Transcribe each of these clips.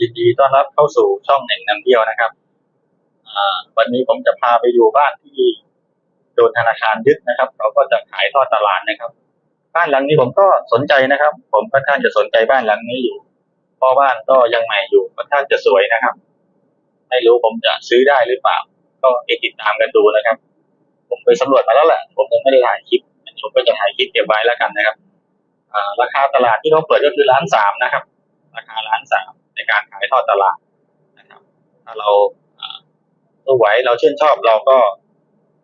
ยินดีต้อนรับเข้าสู่ช่องแห่งน้ำเที่ยวนะครับวันนี้ผมจะพาไปดูบ้านที่โดนธนาคารยึดนะครับเขาก็จะขายทอดตลาดนะครับ บ้านหลังนี้ผมก็สนใจนะครับ ผมค่อนข้างจะสนใจบ้านหลังนี้อยู่เพราะบ้านก็ยังใหม่อยู่ค่อนข้างจะสวยนะครับ ไม่รู้ผมจะซื้อได้หรือเปล่า ก็ติดตามกันดูนะครับ ผมไปสำรวจมาแล้วแหละ ผมยังไม่ได้ถ่ายคลิปผมก็จะถ่ายคลิปเก็บไว้แล้วกันนะครับราคาตลาดที่เขาเปิดก็คือล้านสามนะครับ ราคาล้านสาม ในการขายทอดตลาดนะครับ ถ้าเราตัวไหวเราชื่นชอบเราก็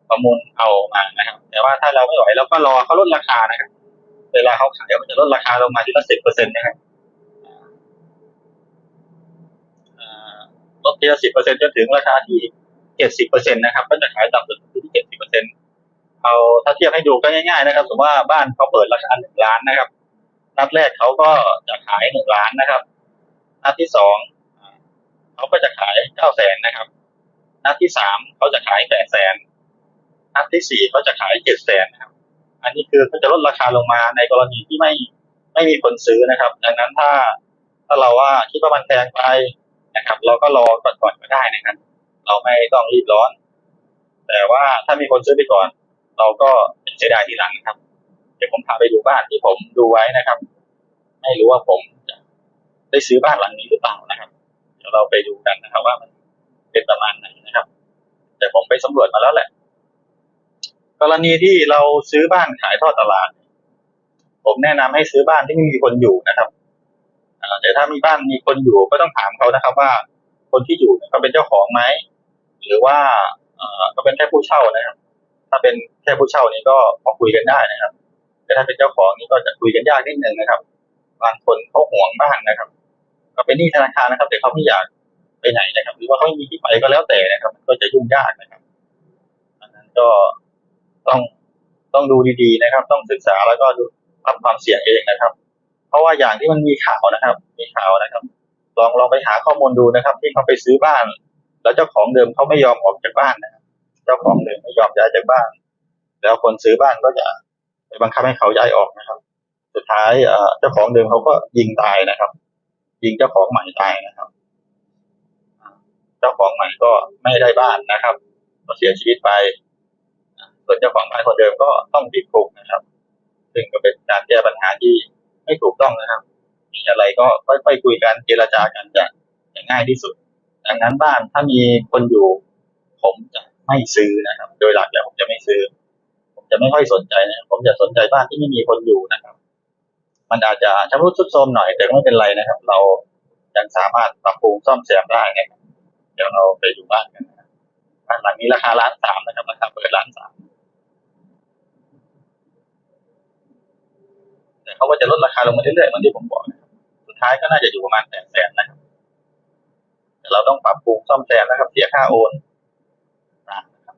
ประมูลเอามานะครับ แต่ว่าถ้าเราไม่ไหวเราก็รอเขาลดราคานะครับ เวลาเขาขายเขาจะลดราคาลงมาทีละสิบเปอร์เซ็นต์นะครับลดทีละสิบเปอร์เซ็นต์จนถึงราคาที่เจ็ดสิบเปอร์เซ็นต์นะครับ ก็จะขายต่ำสุดที่เจ็ดสิบเปอร์เซ็นต์เอาถ้าเทียบให้ดูก็ง่ายๆนะครับสมมติว่าบ้านเขาเปิดราคาหนึ่งล้านนะครับ นัดแรกเขาก็จะขายหนึ่งล้านนะครับ นัดที่สองเขาก็จะขายเก้าแสนนะครับ นัดที่สามเขาจะขายแปดแสนนัดที่สี่เขาจะขายเจ็ดแสนนะครับ อันนี้คือเขาจะลดราคาลงมาในกรณีที่ไม่ไม่มีคนซื้อนะครับ ดังนั้นถ้าถ้าเราว่าคิดว่ามันแพงไปนะครับ เราก็รอก่อนก่อนก็ได้นะครับ เราไม่ต้องรีบร้อน แต่ว่าถ้ามีคนซื้อไปก่อน เราก็เสียดายทีหลังนะครับ เดี๋ยวผมพาไปดูบ้านที่ผมดูไว้นะครับไม่รู้ว่าผม ได้ซื้อบ้านหลังนี้หรือเปล่านะครับเดี๋ยวเราไปดูกันนะครับ ว่ามันเป็นประมาณไหนนะครับ แต่ผมไปสำรวจมาแล้วแหละ กรณีที่เราซื้อบ้านขายทอดตลาด ผมแนะนำให้ซื้อบ้านที่ไม่มีคนอยู่นะครับแต่ถ้ามีบ้านมีคนอยู่ก็ต้องถามเขานะครับ ว่าคนที่อยู่เขาเป็นเจ้าของไหมหรือว่าเอ่อเขาเป็นแค่ผู้เช่านะครับ ถ้าเป็นแค่ผู้เช่านี่ก็พอคุยกันได้นะครับ แต่ถ้าเป็นเจ้าของนี่ก็จะคุยกันยากนิดนึงนะครับ บางคนเขาห่วงบ้านนะครับ เป็นหนี้ธนาคารนะครับ แต่เขาไม่อยากไปไหนนะครับ หรือว่าเขาไม่มีที่ไปก็แล้วแต่นะครับ ก็จะยุ่งยากนะครับ อันนั้นก็ต้องต้องดูดีๆนะครับ ต้องศึกษาแล้วก็ดูรับความเสี่ยงเองนะครับ เพราะว่าอย่างที่มันมีข่าวนะครับ มีข่าวนะครับ ลองลองไปหาข้อมูลดูนะครับ ที่เขาไปซื้อบ้าน แล้วเจ้าของเดิมเขาไม่ยอมออกจากบ้านนะครับ เจ้าของเดิมไม่ยอมย้ายจากบ้าน แล้วคนซื้อบ้านก็จะไปบังคับให้เขาย้ายออกนะครับ สุดท้ายเจ้าของเดิมเขาก็ยิงตายนะครับ ยิงเจ้าของใหม่ตายนะครับ เจ้าของใหม่ก็ไม่ได้บ้านนะครับก็เสียชีวิตไปส่วนเจ้าของบ้านคนเดิมก็ต้องติดคุกนะครับ ซึ่งก็เป็นการแก้ปัญหาที่ไม่ถูกต้องนะครับมีอะไรก็ค่อยๆคุยกันเจรจากันจะจะง่ายที่สุดดังนั้นบ้านถ้ามีคนอยู่ ผมจะไม่ซื้อนะครับ โดยหลักแล้วผมจะไม่ซื้อ ผมจะไม่ค่อยสนใจนะผมจะสนใจบ้านที่ไม่มีคนอยู่นะครับ มันอาจจะชำรุดทรุดโทรมหน่อยแต่ก็ไม่เป็นไรนะครับ เรายังสามารถปรับปรุงซ่อมแซมได้นะครับเดี๋ยวเราไปดูบ้านกันนะครับบ้านหลังนี้ราคาล้านสามนะครับราคาเปิดล้านสามแต่เขาก็จะลดราคาลงมาเรื่อยๆเหมือนที่ผมบอกนะครับสุดท้ายก็น่าจะอยู่ประมาณแสนแสนนะครับแต่เราต้องปรับปรุงซ่อมแซมนะครับ เสียค่าโอนนะครับ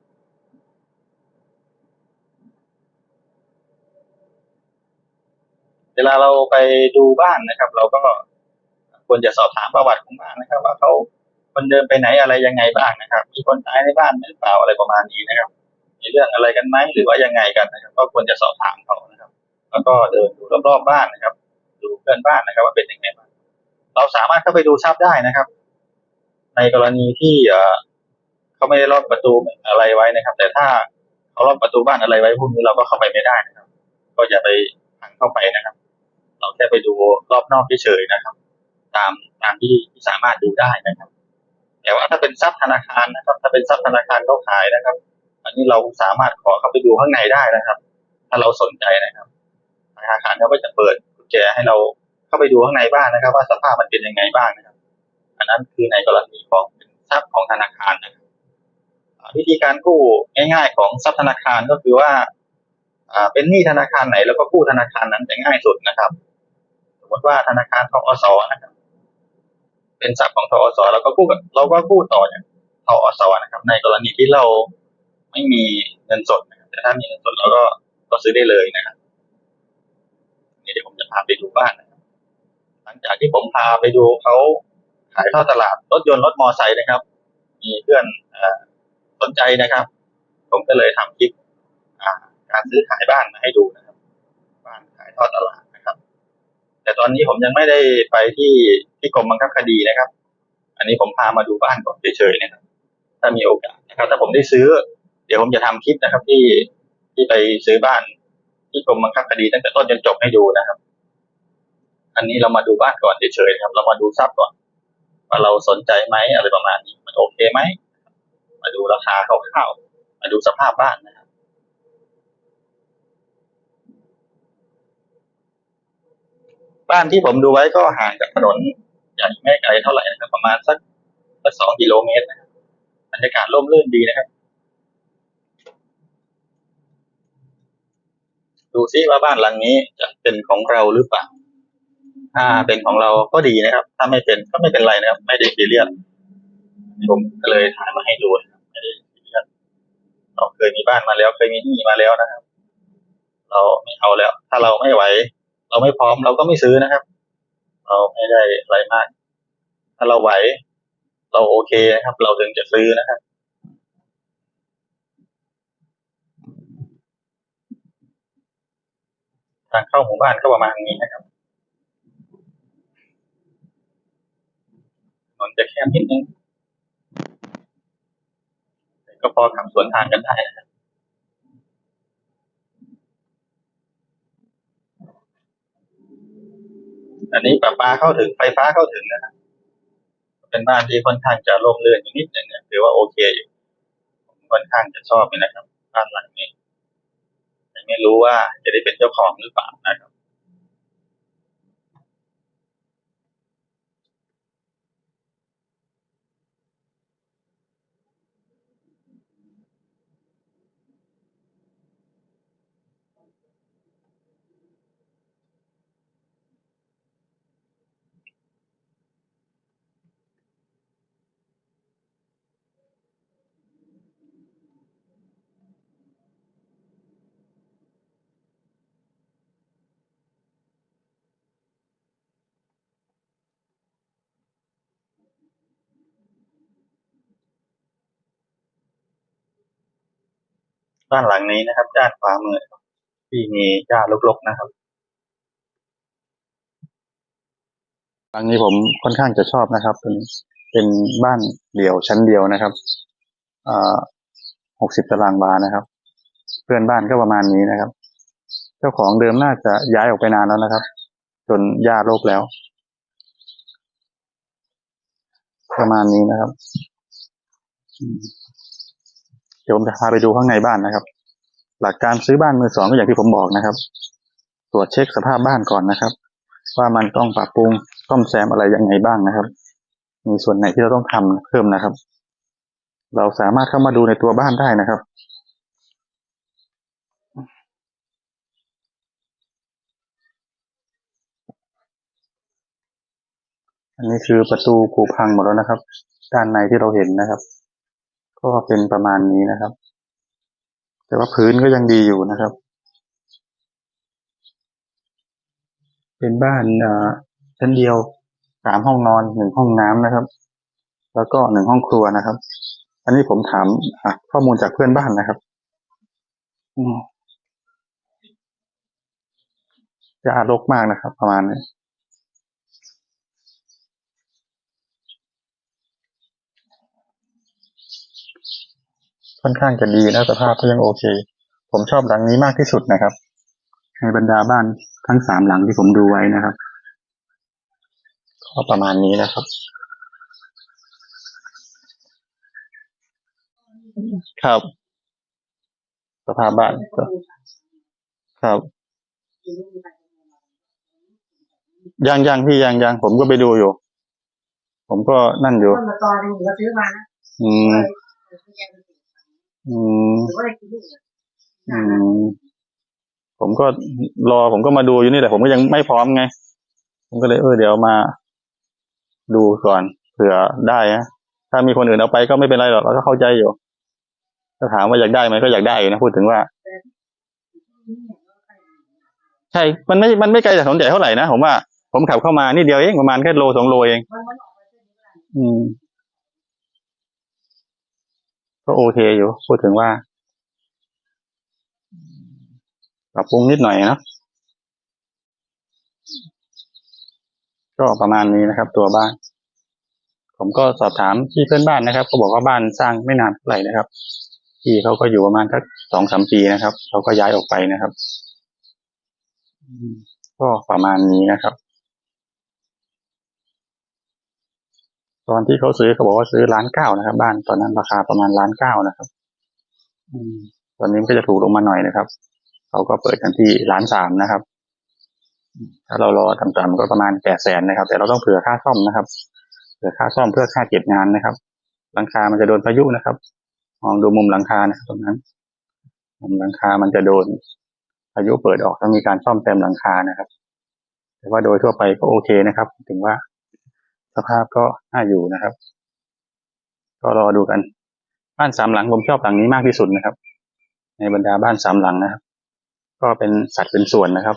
เว ลาเราไปดูบ้านนะครับ เราก็ควรจะสอบถามประวัติของบ้านนะครับ ว่าเขาคนเดินไปไหนอะไรยังไงบ้างนะครับ มีคนตายในบ้านหรือเปล่าอะไรประมาณนี้นะครับ มีเรื่องอะไรกันไหมหรือว่ายังไงกันนะครับ ก็ควรจะสอบถามเขานะครับ แล้วก็เดินดูรอบๆบ้านนะครับ ดูเพื่อนบ้านนะครับ ว่าเป็นยังไงบ้างเราสามารถเข้าไปดูทรัพย์ได้นะครับ ในกรณีที่เอ่อเขาไม่ได้ล็อกประตูอะไรไว้นะครับ แต่ถ้าเขาล็อกประตูบ้านอะไรไว้พวกนี้เราก็เข้าไปไม่ได้นะครับ ก็อย่าไปพังเข้าไปนะครับ เราแค่ไปดูรอบนอกเฉยๆนะครับ ตามตามที่ที่สามารถดูได้นะครับ แต่ว่าถ้าเป็นทรัพย์ธนาคารนะครับ ถ้าเป็นทรัพย์ธนาคารเขาขายนะครับ อันนี้เราสามารถขอเข้าไปดูข้างในได้นะครับ ถ้าเราสนใจนะครับธนาคารเขาก็จะเปิดกุญแจให้เราเข้าไปดูข้างในบ้านนะครับ ว่าสภาพมันเป็นยังไงบ้างนะครับ อันนั้นคือในกรณีของเป็นทรัพย์ของธนาคารนะครับวิธีการกู้ง่าย ๆ ของทรัพย์ธนาคารก็คือว่าเป็นหนี้ธนาคารไหนแล้วก็กู้ธนาคารนั้นจะง่ายสุดนะครับ มมติว่าธนาคารทอสนะครับ เป็นทรัพย์ของทอสเราก็กู้กับเราก็กู้ต่อจากทอสนะครับ ในกรณีที่เราไม่มีเงินสดนะครับแต่ถ้ามีเงินสดเราก็ก็ซื้อได้เลยนะครับนี่เดี๋ยวผมจะพาไปดูบ้านนะครับ หลังจากที่ผมพาไปดูเขาขายทอดตลาดรถยนต์รถมอไซค์นะครับ มีเพื่อนอสนใจนะครับ ผมก็เลยทำคลิปการซื้อขายบ้านมาให้ดูนะครับ บ้านขายทอดตลาด แต่ตอนนี้ผมยังไม่ได้ไปที่ที่กรมบังคับคดีนะครับ อันนี้ผมพามาดูบ้านก่อนเฉยๆนะครับ ถ้ามีโอกาสนะครับ ถ้าผมได้ซื้อ เดี๋ยวผมจะทำคลิปนะครับ ที่ที่ไปซื้อบ้านที่กรมบังคับคดีตั้งแต่ต้นจนจบให้ดูนะครับ อันนี้เรามาดูบ้านก่อนเฉยๆครับ เรามาดูทรัพย์ก่อนว่าเราสนใจไหมอะไรประมาณนี้มันโอเคไหมมาดูราคาคร่าวๆมาดูสภาพบ้านนะครับ บ้านที่ผมดูไว้ก็ห่างจากถนนอย่างไม่ไกลเท่าไหร่นะครับ ประมาณสักสักสองกิโลเมตรนะครับบรรยากาศร่มรื่นดีนะครับ ดูซิว่าบ้านหลังนี้จะเป็นของเราหรือเปล่าถ้าเป็นของเราก็ดีนะครับ ถ้าไม่เป็นก็ไม่เป็นไรนะครับ ไม่ได้ซีเรียสผมก็เลยถ่ายมาให้ดูนะครับไม่ได้ซีเรียสเราเคยมีบ้านมาแล้วเคยมีหนี้มาแล้วนะครับ เราไม่เอาแล้ว ถ้าเราไม่ไหว เราไม่พร้อมเราก็ไม่ซื้อนะครับ เราไม่ได้อะไรมาก ถ้าเราไหว เราโอเคนะครับ เราถึงจะซื้อนะครับทางเข้าหมู่บ้านก็ประมาณนี้นะครับถนนจะแคบนิดนึงแต่ก็พอขับสวนทางกันได้นะครับ อันนี้ประปาเข้าถึงไฟฟ้าเข้าถึงนะครับเป็นบ้านที่ค่อนข้างจะร่มรื่นอนนิดหนึ่งเนี่ยถือว่าโอเคอยู่ผมค่อนข้างจะชอบเลยนะครับบ้านหลังนี้ยังไม่รู้ว่าจะได้เป็นเจ้าของหรือเปล่านะครับ บ้านหลังนี้นะครับ ด้านขวามือที่มีหญ้ารกๆนะครับ หลังนี้ผมค่อนข้างจะชอบนะครับ เป็นเป็นบ้านเดี่ยวชั้นเดียวนะครับอ่าหกสิบตารางวานะครับ เพื่อนบ้านก็ประมาณนี้นะครับ เจ้าของเดิมน่าจะย้ายออกไปนานแล้วนะครับ จนหญ้ารกแล้ว ประมาณนี้นะครับ เดี๋ยวผมจะพาไปดูข้างในบ้านนะครับ หลักการซื้อบ้านมือสองก็อย่างที่ผมบอกนะครับ ตรวจเช็คสภาพบ้านก่อนนะครับ ว่ามันต้องปรับปรุงซ่อมแซมอะไรยังไงบ้างนะครับ มีส่วนไหนที่เราต้องทำเพิ่มนะครับ เราสามารถเข้ามาดูในตัวบ้านได้นะครับอันนี้คือประตูผุพังหมดแล้วนะครับ ด้านในที่เราเห็นนะครับ ก็เป็นประมาณนี้นะครับ แต่ว่าพื้นก็ยังดีอยู่นะครับ เป็นบ้านอ่าชั้นเดียวสามห้องนอนหนึ่งห้องน้ำนะครับ แล้วก็หนึ่งห้องครัวนะครับ อันนี้ผมถามอะข้อมูลจากเพื่อนบ้านนะครับอืมจะอารกมากนะครับ ประมาณนี้ ค่อนข้างจะดีนะสภาพก็ยังโอเค ผมชอบหลังนี้มากที่สุดนะครับในบรรดาบ้านทั้งสามหลังที่ผมดูไว้นะครับก็ประมาณนี้นะครับ ครับ สภาพบ้านก็ครับยังยังพี่ยังยังผมก็ไปดูอยู่ ผมก็นั่นอยู่ต้นมะตอยหนูก็ซื้อมานะ อืมอืมผมก็รอผมก็มาดูอยู่นี่แหละผมก็ยังไม่พร้อมไง ผมก็เลยเออเดี๋ยวมา ดูก่อนเผื่อได้นะถ้ามีคนอื่นเอาไปก็ไม่เป็นไรหรอกเราก็เข้าใจอยู่ถ้าถามว่าอยากได้ไหมก็อยากได้อยู่นะพูดถึงว่าใช่มันไม่มันไม่ไกลจากถนนใหญ่เท่าไหร่นะผมว่าผมขับเข้ามานี่เดียวเองประมาณแค่โลสองโลเอง อืม ก็โอเคอยู่ พูดถึงว่าปรับปรุงนิดหน่อยนะก็ประมาณนี้นะครับ ตัวบ้านขผมก็สอบถามที่เพื่อนบ้านนะครับเขาบอกว่าบ้านสร้างไม่นานเท่าไหร่นะครับที่เขาก็อยู่ประมาณสักสองสามปีนะครับเขาก็ย้ายออกไปนะครับอืมก็ประมาณนี้นะครับ ตอนที่เขาซื้อเขาบอกว่าซื้อล้านเก้านะครับ บ้านตอนนั้นราคาประมาณล้านเก้านะครับตอนนี้มันก็จะถูกลงมาหน่อยนะครับเขาก็เปิดกันที่ล้านสามนะครับ ถ้าเรารอต่ำๆก็ประมาณแปดแสนนะครับ แต่เราต้องเผื่อค่าซ่อมนะครับเผื่อค่าซ่อมเพื่อค่าเก็บงานนะครับ หลังคามันจะโดนพายุนะครับมองดูมุมหลังคานะครับตรงนั้นมุมหลังคามันจะโดนพายุเปิดออกต้องมีการซ่อมแซมหลังคานะครับ แต่ว่าโดยทั่วไปก็โอเคนะครับ ถึงว่า สภาพก็น่าอยู่นะครับ ก็รอดูกัน บ้านสามหลังผมชอบหลังนี้มากที่สุดนะครับ ในบรรดาบ้านสามหลังนะครับ ก็เป็นสัดเป็นส่วนนะครับ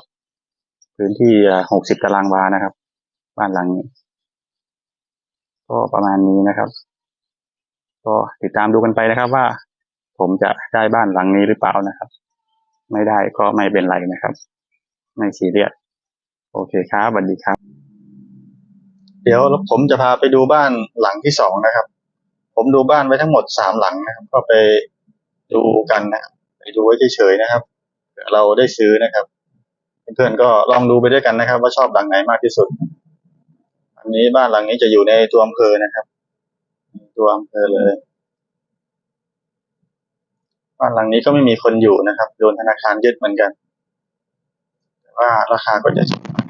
พื้นที่หกสิบตารางวานะครับ บ้านหลังนี้ก็ประมาณนี้นะครับ ก็ติดตามดูกันไปนะครับว่า ผมจะได้บ้านหลังนี้หรือเปล่านะครับ ไม่ได้ก็ไม่เป็นไรนะครับ ไม่ซีเรียสโอเคครับสวัสดีครับ เดี๋ยวผมจะพาไปดูบ้านหลังที่สองนะครับ ผมดูบ้านไว้ทั้งหมดสามหลังนะครับ ก็ไปดูกันนะครับไปดูไว้เฉยๆนะครับเผื่อเราได้ซื้อนะครับเพื่อนๆก็ลองดูไปด้วยกันนะครับ ว่าชอบหลังไหนมากที่สุด อันนี้บ้านหลังนี้จะอยู่ในตัวอำเภอนะครับในตัวอำเภอเลย บ้านหลังนี้ก็ไม่มีคนอยู่นะครับโดนธนาคารยึดเหมือนกันแต่ว่าราคาก็จะสูง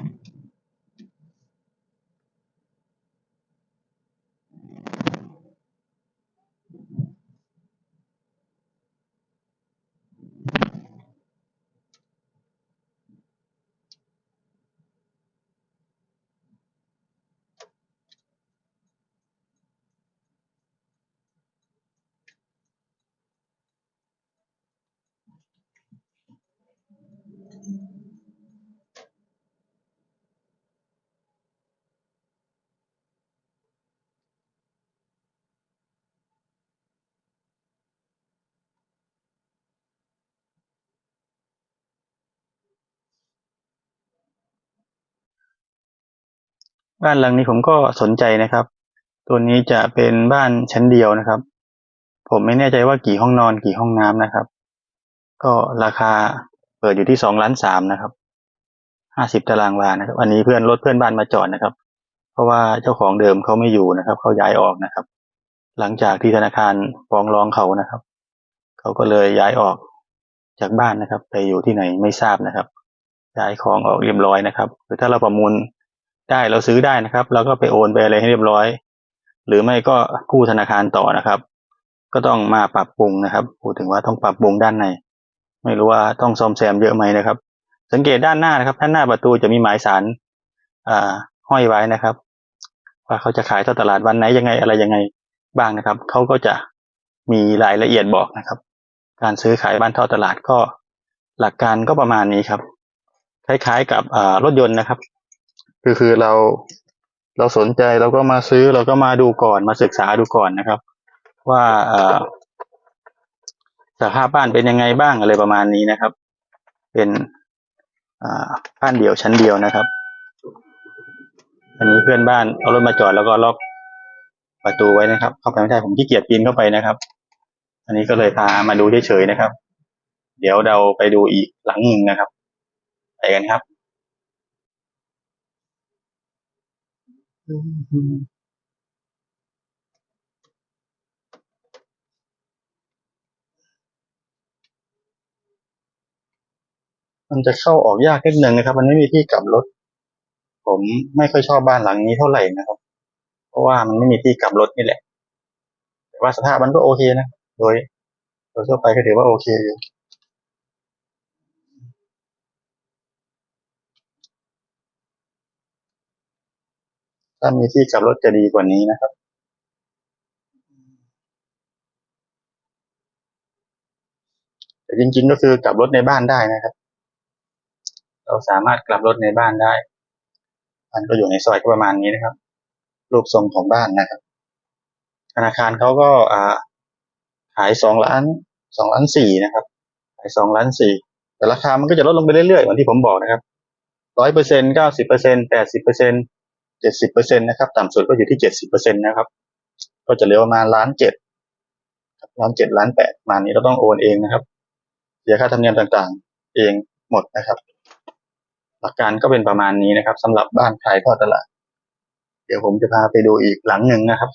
บ้านหลังนี้ผมก็สนใจนะครับ ตัวนี้จะเป็นบ้านชั้นเดียวนะครับ ผมไม่แน่ใจว่ากี่ห้องนอนกี่ห้องน้ำนะครับ ก็ราคาเปิดอยู่ที่สองล้านสามนะครับห้าสิบตารางวานะครับ อันนี้เพื่อนรถเพื่อนบ้านมาจอดนะครับ เพราะว่าเจ้าของเดิมเขาไม่อยู่นะครับเขาย้ายออกนะครับ หลังจากที่ธนาคารฟ้องร้องเขานะครับเขาก็เลยย้ายออกจากบ้านนะครับ ไปอยู่ที่ไหนไม่ทราบนะครับย้ายของออกเรียบร้อยนะครับ หรือถ้าเราประมูล ได้เราซื้อได้นะครับเราก็ไปโอนไปอะไรให้เรียบร้อย หรือไม่ก็กู้ธนาคารต่อนะครับ ก็ต้องมาปรับปรุงนะครับพูดถึงว่าต้องปรับปรุงด้านในไม่รู้ว่าต้องซ่อมแซมเยอะไหมนะครับ สังเกตด้านหน้านะครับ ด้านหน้าประตูจะมีหมายสารห้อยไว้นะครับ ว่าเขาจะขายท่อตลาดวันไหนยังไงอะไรยังไงบ้างนะครับเขาก็จะมีรายละเอียดบอกนะครับ การซื้อขายบ้านท่อตลาดก็หลักการก็ประมาณนี้ครับ คล้ายๆกับรถยนต์นะครับ คือคือเราเราสนใจเราก็มาซื้อเราก็มาดูก่อนมาศึกษาดูก่อนนะครับ ว่าสภาพบ้านเป็นยังไงบ้างอะไรประมาณนี้นะครับ เป็นบ้านเดี่ยวชั้นเดียวนะครับ อันนี้เพื่อนบ้านเอารถมาจอดแล้วก็ล็อกประตูไว้นะครับ เข้าไปไม่ได้ผมขี้เกียจปีนเข้าไปนะครับ อันนี้ก็เลยพามาดูเฉยๆนะครับ เดี๋ยวเราไปดูอีกหลังหนึ่งนะครับ ไปกันครับ มันจะเข้าออกยากนิดนึงนะครับ มันไม่มีที่กลับรถ ผมไม่ค่อยชอบบ้านหลังนี้เท่าไหร่นะครับ เพราะว่ามันไม่มีที่กลับรถนี่แหละ แต่ว่าสภาพมันก็โอเคนะ โดยโดยทั่วไปก็ถือว่าโอเคอยู่ ถ้ามีที่กลับรถจะดีกว่านี้นะครับ แต่จริงๆก็คือกลับรถในบ้านได้นะครับ เราสามารถกลับรถในบ้านได้ มันก็อยู่ในซอยก็ประมาณนี้นะครับ รูปทรงของบ้านนะครับ ธนาคารเขาก็อ่าขายสองล้านสองล้านสี่นะครับ ขายสองล้านสี่แต่ราคามันก็จะลดลงไปเรื่อยๆเหมือนที่ผมบอกนะครับร้อยเปอร์เซ็นต์เก้าสิบเปอร์เซ็นต์แปดสิบเปอร์เซ็นต์ เจ็ดสิบเปอร์เซ็นนะครับ ต่ำสุดก็อยู่ที่เจ็ดสิบเปอร์เซ็นนะครับ ก็จะเหลือประมาณล้านเจ็ดล้านเจ็ดล้านแปดประมาณนี้เราต้องโอนเองนะครับ เสียค่าธรรมเนียมต่างๆ เองหมดนะครับ หลักการก็เป็นประมาณนี้นะครับสำหรับบ้านขายทอดตลาด เดี๋ยวผมจะพาไปดูอีกหลังหนึ่งนะครับ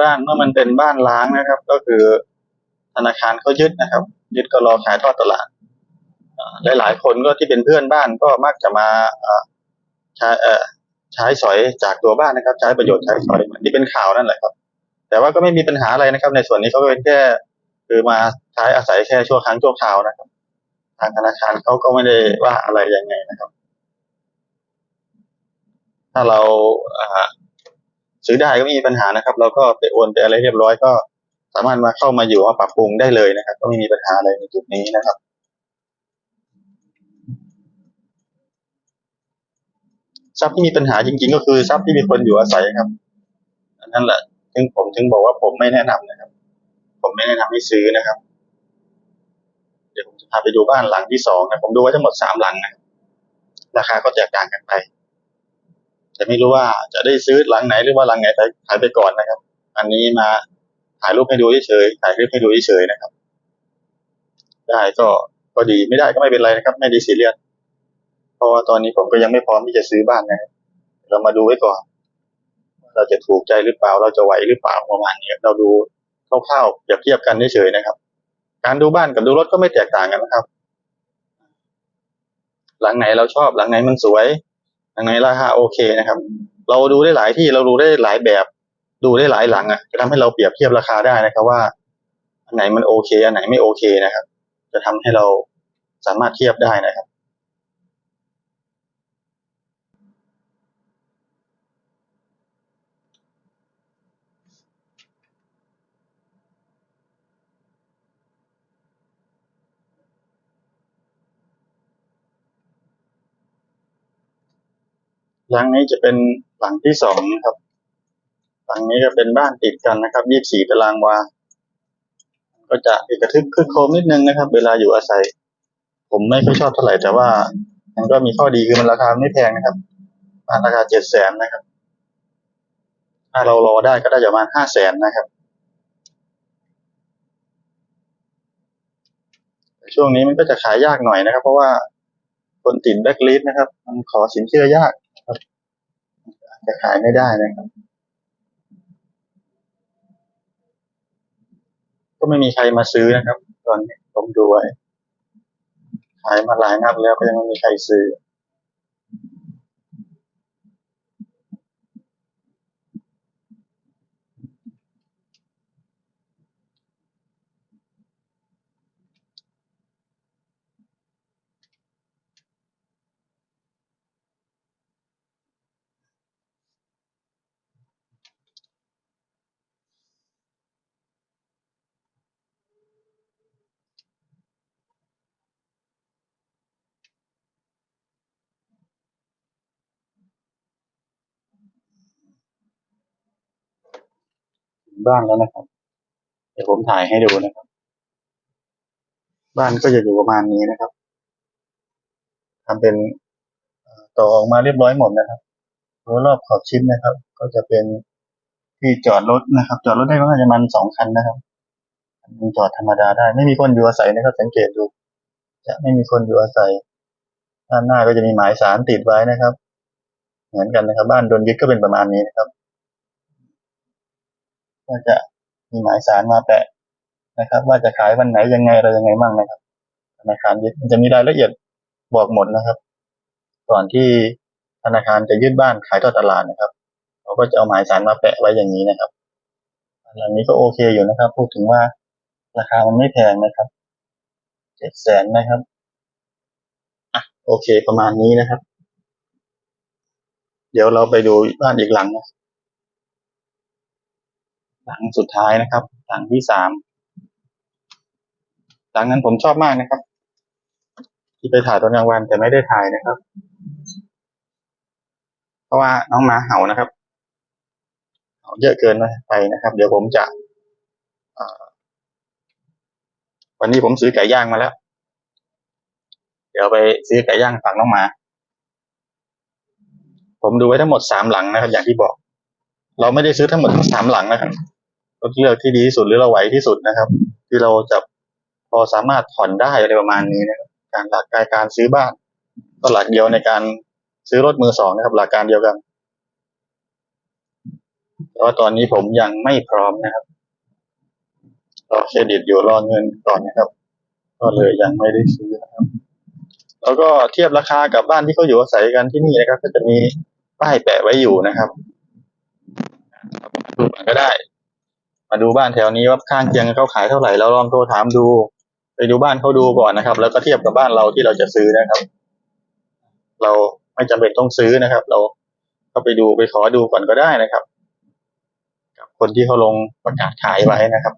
บ้านเมื่อมันเป็นบ้านล้างนะครับ ก็คือธนาคารเขายึดนะครับ ยึดก็รอขายทอดตลาดหลายหลายๆคนก็ที่เป็นเพื่อนบ้านก็มักจะมาใช้ใช้สอยจากตัวบ้านนะครับ ใช้ประโยชน์ใช้สอยเหมือนที่เป็นข่าวนั่นแหละครับ แต่ว่าก็ไม่มีปัญหาอะไรนะครับ ในส่วนนี้เขาเป็นแค่คือมาใช้อาศัยแค่ชั่วครั้งชั่วคราวนะครับ ทางธนาคารเขาก็ไม่ได้ว่าอะไรยังไงนะครับ ถ้าเรา ซื้อได้ก็ไม่มีปัญหานะครับ เราก็ไปโอนไปอะไรเรียบร้อยก็สามารถมาเข้ามาอยู่มาปรับปรุงได้เลยนะครับ ก็ไม่มีปัญหาอะไรในจุดนี้นะครับ ทรัพย์ที่มีปัญหาจริง ๆ ก็คือทรัพย์ที่มีคนอยู่อาศัยครับอันนั่นแหละถึงผมถึงบอกว่าผมไม่แนะนำนะครับ ผมไม่แนะนำให้ซื้อนะครับ เดี๋ยวผมจะพาไปดูบ้านหลังที่สองนะผมดูไว้ทั้งหมดสามหลังนะราคาก็แตกต่างกันไป แต่ไม่รู้ว่าจะได้ซื้อหลังไหนหรือว่าหลังไหนขายไปก่อนนะครับ อันนี้มาถ่ายรูปให้ดูเฉยๆถ่ายคลิปให้ดูเฉยๆนะครับ ได้ก็ก็ดีไม่ได้ก็ไม่เป็นไรนะครับ ไม่ไดีซีเรียสเพราะว่าตอนนี้ผมก็ยังไม่พร้อมที่จะซื้อบ้านนะครับเรามาดูไว้ก่อน เราจะถูกใจหรือเปล่า เราจะไหวหรือเปล่าประมาณนี้เราดูคร่าวๆเปรียบเทียบกันเฉยๆนะครับ การดูบ้านกับดูรถก็ไม่แตกต่างกันนะครับ หลังไหนเราชอบหลังไหนมันสวย ยังไงราคาโอเคนะครับ เราดูได้หลายที่เราดูได้หลายแบบ ดูได้หลายหลังอะจะทำให้เราเปรียบเทียบราคาได้นะครับว่า อันไหนมันโอเค อันไหนไม่โอเคนะครับ จะทำให้เราสามารถเทียบได้นะครับ ลังนี้จะเป็นหลังที่สองนะครับหลังนี้ก็เป็นบ้านติดกันนะครับยี่สี่ตารางวา ก็จะเอกทึกคึกโครมนิดนึงนะครับ เวลาอยู่อาศัย ผมไม่ค่อยชอบเท่าไหร่แต่ว่ามันก็มีข้อดีคือมันราคาไม่แพงนะครับบ้านราคาเจ็ดแสนนะครับ ถ้าเรารอได้ก็ได้ประมาณห้าแสนนะครับช่วงนี้มันก็จะขายยากหน่อยนะครับ เพราะว่าคนติดแบ็กลิสนะครับ มันขอสินเชื่อยาก จะขายไม่ได้นะครับ ก็ไม่มีใครมาซื้อนะครับ ตอนนี้ผมดูไว้ขายมาหลายนัดแล้วก็ยังไม่มีใครซื้อ บ้านแล้วนะครับ เดี๋ยวผมถ่ายให้ดูนะครับ บ้านก็จะอยู่ประมาณนี้นะครับทำเป็นต่อออกมาเรียบร้อยหมดนะครับรั้วรอบขอบชิดนะครับ ก็จะเป็นที่จอดรถนะครับ จอดรถได้ประมาณสองคันนะครับคันจอดธรรมดาได้ ไม่มีคนอยู่อาศัยนะครับ สังเกตดู จะไม่มีคนอยู่อาศัย ด้านหน้าก็จะมีหมายสารติดไว้นะครับ เหมือนกันนะครับ บ้านโดนยึดก็เป็นประมาณนี้นะครับ ก็จะมีหมายสารมาแปะนะครับ ว่าจะขายวันไหนยังไงอะไรยังไงมั่งนะครับธนาคารยึดมันจะมีรายละเอียดบอกหมดนะครับ ก่อนที่ธนาคารจะยึดบ้านขายทอดตลาดนะครับเขาก็จะเอาหมายสารมาแปะไว้อย่างนี้นะครับหลังนี้ก็โอเคอยู่นะครับ พูดถึงว่าราคามันไม่แพงนะครับเจ็ดแสนนะครับอะโอเคประมาณนี้นะครับ เดี๋ยวเราไปดูบ้านอีกหลังนะ หลังสุดท้ายนะครับ หลังที่สามหลังนั้นผมชอบมากนะครับ ที่ไปถ่ายตอนกลางวันแต่ไม่ได้ถ่ายนะครับ เพราะว่าน้องหมาเห่านะครับเห่าเยอะเกินไปนะครับ เดี๋ยวผมจะวันนี้ผมซื้อไก่ย่างมาแล้ว เดี๋ยวไปซื้อไก่ย่างฝากน้องหมา ผมดูไว้ทั้งหมดสามหลังนะครับ อย่างที่บอก เราไม่ได้ซื้อทั้งหมดทั้งสามหลังนะครับ เราเลือกที่ดีที่สุดหรือเราไหวที่สุดนะครับ ที่เราจะพอสามารถผ่อนได้อะไรประมาณนี้นะครับการหลักการการซื้อบ้าน ก็หลักเดียวในการซื้อรถมือสองนะครับ หลักการเดียวกันแต่ว่าตอนนี้ผมยังไม่พร้อมนะครับรอเครดิตอยู่รอเงินก่อนนะครับ ก็เลยยังไม่ได้ซื้อนะครับ แล้วก็เทียบราคากับบ้านที่เขาอยู่อาศัยกันที่นี่นะครับ ก็จะมีป้ายแปะไว้อยู่นะครับดูก็ได้ มาดูบ้านแถวนี้ว่าข้างเคียงเขาขายเท่าไหร่เราลองโทรถามดู ไปดูบ้านเขาดูก่อนนะครับ แล้วก็เทียบกับบ้านเราที่เราจะซื้อนะครับ เราไม่จำเป็นต้องซื้อนะครับ เราก็ไปดูไปขอดูก่อนก็ได้นะครับ กับคนที่เขาลงประกาศขายไว้นะครับ